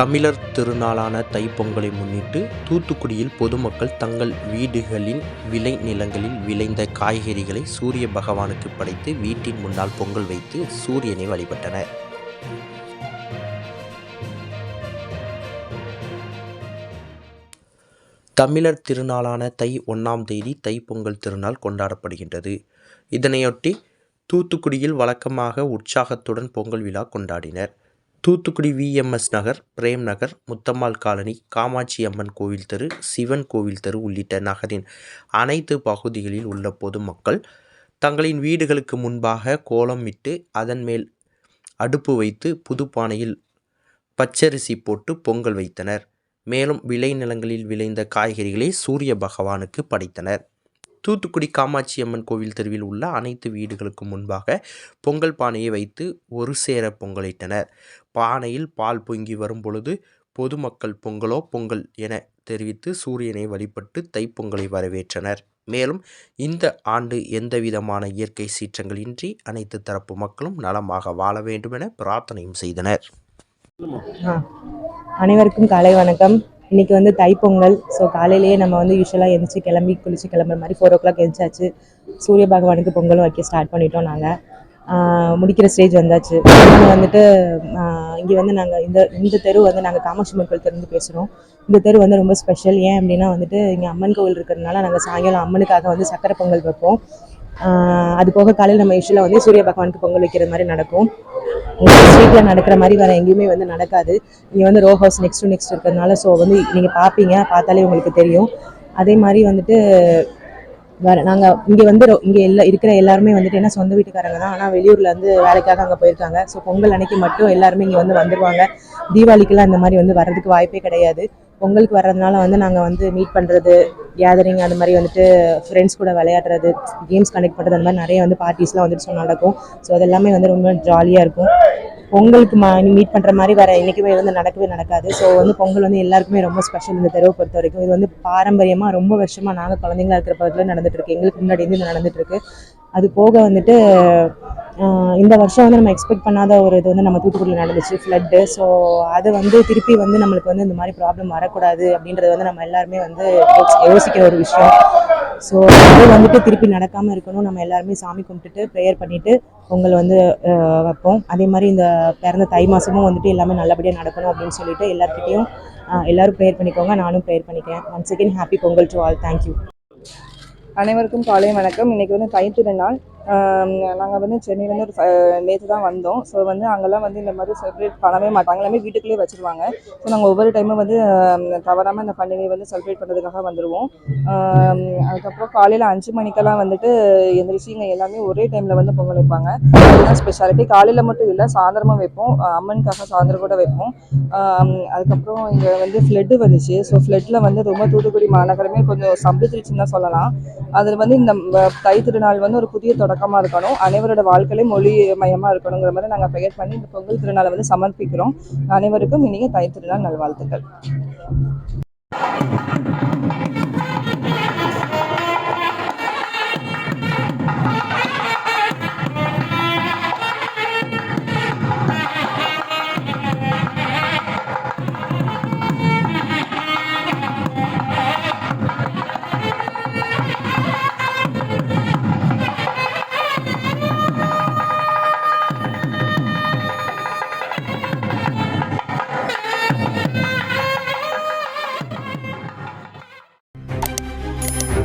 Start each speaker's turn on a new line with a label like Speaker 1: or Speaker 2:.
Speaker 1: தமிழர் திருநாளான தைப்பொங்கலை முன்னிட்டு தூத்துக்குடியில் பொதுமக்கள் தங்கள் வீடுகளின் விளை நிலங்களில் விளைந்த காய்கறிகளை சூரிய பகவானுக்கு படைத்து வீட்டின் முன்னால் பொங்கல் வைத்து சூரியனை வழிபட்டனர். தமிழர் திருநாளான தை ஒன்றாம் தேதி தைப்பொங்கல் திருநாள் கொண்டாடப்படுகின்றது. இதனையொட்டி தூத்துக்குடியில் வழக்கமாக உற்சாகத்துடன் பொங்கல் விழா கொண்டாடினர். தூத்துக்குடி விஎம்எஸ் நகர் பிரேம் நகர் முத்தம்மாள் காலனி காமாட்சி அம்மன் கோவில் தெரு சிவன் கோவில் தெரு உள்ளிட்ட நகரின் அனைத்து பகுதிகளில் உள்ள பொதுமக்கள் தங்களின் வீடுகளுக்கு முன்பாக கோலம் இட்டு அதன் மேல் அடுப்பு வைத்து புதுப்பானையில் பச்சரிசி போட்டு பொங்கல் வைத்தனர். மேலும் விளைநிலங்களில் விளைந்த காய்கறிகளை சூரிய பகவானுக்கு படைத்தனர். தூத்துக்குடி காமாட்சி அம்மன் கோவில் தெருவில் உள்ள அனைத்து வீடுகளுக்கும் முன்பாக பொங்கல் பானையை வைத்து ஒரு சேர பொங்கலிட்டனர். பானையில் பால் பொங்கி வரும் பொழுது பொதுமக்கள் பொங்கலோ பொங்கல் என தெரிவித்து சூரியனை வழிபட்டு தைப்பொங்கலை வரவேற்றனர். மேலும் இந்த ஆண்டு எந்தவிதமான இயற்கை சீற்றங்களின்றி அனைத்து தரப்பு மக்களும் நலமாக வாழ வேண்டுமென பிரார்த்தனையும் செய்தனர்.
Speaker 2: அனைவருக்கும் காலை வணக்கம். இன்னைக்கு வந்து தைப்பொங்கல். ஸோ காலையிலேயே நம்ம வந்து யூஸ்வலாக எழுந்திரிச்சு கிளம்பி குளிச்சு கிளம்புற மாதிரி ஃபோர் ஓ கிளாக் எழுந்தாச்சு சூரிய பகவானுக்கு பொங்கலும் வைக்க ஸ்டார்ட் பண்ணிட்டோம் நாங்கள் முடிக்கிற ஸ்டேஜ் வந்தாச்சு. இன்னொன்று வந்துட்டு இங்கே வந்து நாங்கள் இந்த இந்த தெரு வந்து நாங்கள் காமாட்சி அம்மன் கோயில் தெருந்து பேசுகிறோம் இந்த தெரு வந்து ரொம்ப ஸ்பெஷல் ஏன் அப்படின்னா வந்துட்டு இங்கே அம்மன் கோவில் இருக்கிறதுனால நாங்கள் சாயங்காலம் அம்மனுக்காக வந்து சக்கரை பொங்கல் வைப்போம். அது போக காலையில் நம்ம யூஸ்வலாக வந்து சூரிய பகவானுக்கு பொங்கல் வைக்கிற மாதிரி நடக்கும். ஸ்ட்ரீட்டில் நடக்கிற மாதிரி வேறு எங்கேயுமே வந்து நடக்காது. இங்கே வந்து row house next to next இருக்கிறதுனால ஸோ வந்து நீங்கள் பார்ப்பீங்க பார்த்தாலே உங்களுக்கு தெரியும். அதே மாதிரி வந்துட்டு வேறு நாங்கள் இங்கே வந்து இங்கே எல்லா இருக்கிற எல்லாருமே வந்துட்டு என்ன சொந்த வீட்டுக்காரங்க தான். ஆனால் வெளியூரில் வந்து வேலைக்காக அங்கே போயிருக்காங்க. ஸோ பொங்கல் அன்னைக்கு மட்டும் எல்லாருமே இங்கே வந்து வந்துடுவாங்க தீபாவளிக்கெல்லாம் இந்த மாதிரி வந்து வர்றதுக்கு வாய்ப்பே கிடையாது. பொங்கலுக்கு வர்றதுனால வந்து நாங்கள் வந்து மீட் பண்ணுறது கேதரிங் அந்த மாதிரி வந்துட்டு ஃப்ரெண்ட்ஸ் கூட விளையாடுறது கேம்ஸ் கனெக்ட் பண்ணுறது அந்த மாதிரி நிறைய வந்து பார்ட்டிஸ்லாம் வந்துட்டு ஸோ நடக்கும். ஸோ அது எல்லாமே வந்து ரொம்ப ஜாலியாக இருக்கும். பொங்கலுக்கு மா மீட் பண்ணுற மாதிரி வேறு என்றைக்குமே வந்து நடக்கவே நடக்காது. ஸோ வந்து பொங்கல் வந்து எல்லாருக்குமே ரொம்ப ஸ்பெஷல் இந்த தெருவை பொறுத்த வரைக்கும். இது வந்து பாரம்பரியமாக ரொம்ப வருஷமாக நாங்கள் குழந்தைங்களா இருக்கிற பக்கத்தில் நடந்துட்டு எங்களுக்கு முன்னாடி இருந்து இது நடந்துட்டு அது போக வந்துட்டு இந்த வருஷம் வந்து நம்ம எக்ஸ்பெக்ட் பண்ணாத ஒரு இது வந்து நம்ம தூத்துக்குடியில் நடந்துச்சு ஃப்ளட்டு ஸோ அது வந்து திருப்பி வந்து நம்மளுக்கு வந்து இந்த மாதிரி ப்ராப்ளம் வரக்கூடாது அப்படின்றது வந்து நம்ம எல்லாருமே வந்து யோசிக்கிற ஒரு விஷயம். ஸோ அது வந்துட்டு திருப்பி நடக்காமல் இருக்கணும். நம்ம எல்லாருமே சாமி கும்பிட்டுட்டு ப்ரேயர் பண்ணிவிட்டு பொங்கல் வந்து வைப்போம். அதே மாதிரி இந்த பிறந்த தை மாதமும் வந்துட்டு எல்லாமே நல்லபடியாக நடக்கணும் அப்படின்னு சொல்லிட்டு எல்லாருக்கிட்டையும் எல்லாரும் ப்ரேயர் பண்ணிக்கோங்க. நானும் ப்ரேயர் பண்ணிக்கிறேன். Once second happy Pongal to all thank you
Speaker 3: அனைவருக்கும் காலை வணக்கம். இன்னைக்கு வந்து தைத்திருநாள். நாங்கள் வந்து சென்னையிலேருந்து ஒரு நேற்று தான் வந்தோம். ஸோ வந்து அங்கெல்லாம் வந்து இந்த மாதிரி செலிப்ரேட் பண்ணவே மாட்டாங்க. எல்லாமே வீட்டுக்குள்ளேயே வச்சுருவாங்க. ஸோ நாங்கள் ஒவ்வொரு டைமும் வந்து தவறாமல் இந்த பண்டிகையை வந்து செலிப்ரேட் பண்ணுறதுக்காக வந்துடுவோம் அதுக்கப்புறம் காலையில் அஞ்சு மணிக்கெல்லாம் வந்துட்டு எந்திரிச்சு இங்கே எல்லாமே ஒரே டைமில் வந்து பொங்கல் வைப்பாங்க. அதுதான் ஸ்பெஷாலிட்டி காலையில் மட்டும் இல்லை சாயந்தரமும் வைப்போம். அம்மனுக்காக சாயந்தரம் கூட வைப்போம். அதுக்கப்புறம் இங்கே வந்து ஃப்ளட்டு வந்துச்சு. ஸோ ஃப்ளட்டில் வந்து ரொம்ப தூத்துக்குடி மாநகரமே கொஞ்சம் சம்பித்திருச்சுன்னு தான் சொல்லலாம். அதில் வந்து இந்த தை திருநாள் வந்து ஒரு புதிய தொடக்கமாக இருக்கணும். அனைவரோட வாழ்க்கையிலும் மொழி மயமாக இருக்கணுங்கிற மாதிரி நாங்கள் பெயர் பண்ணி இந்த பொங்கல் திருநாளை வந்து சமர்ப்பிக்கிறோம். அனைவருக்கும் இனிய தை திருநாள் நல்வாழ்த்துக்கள்.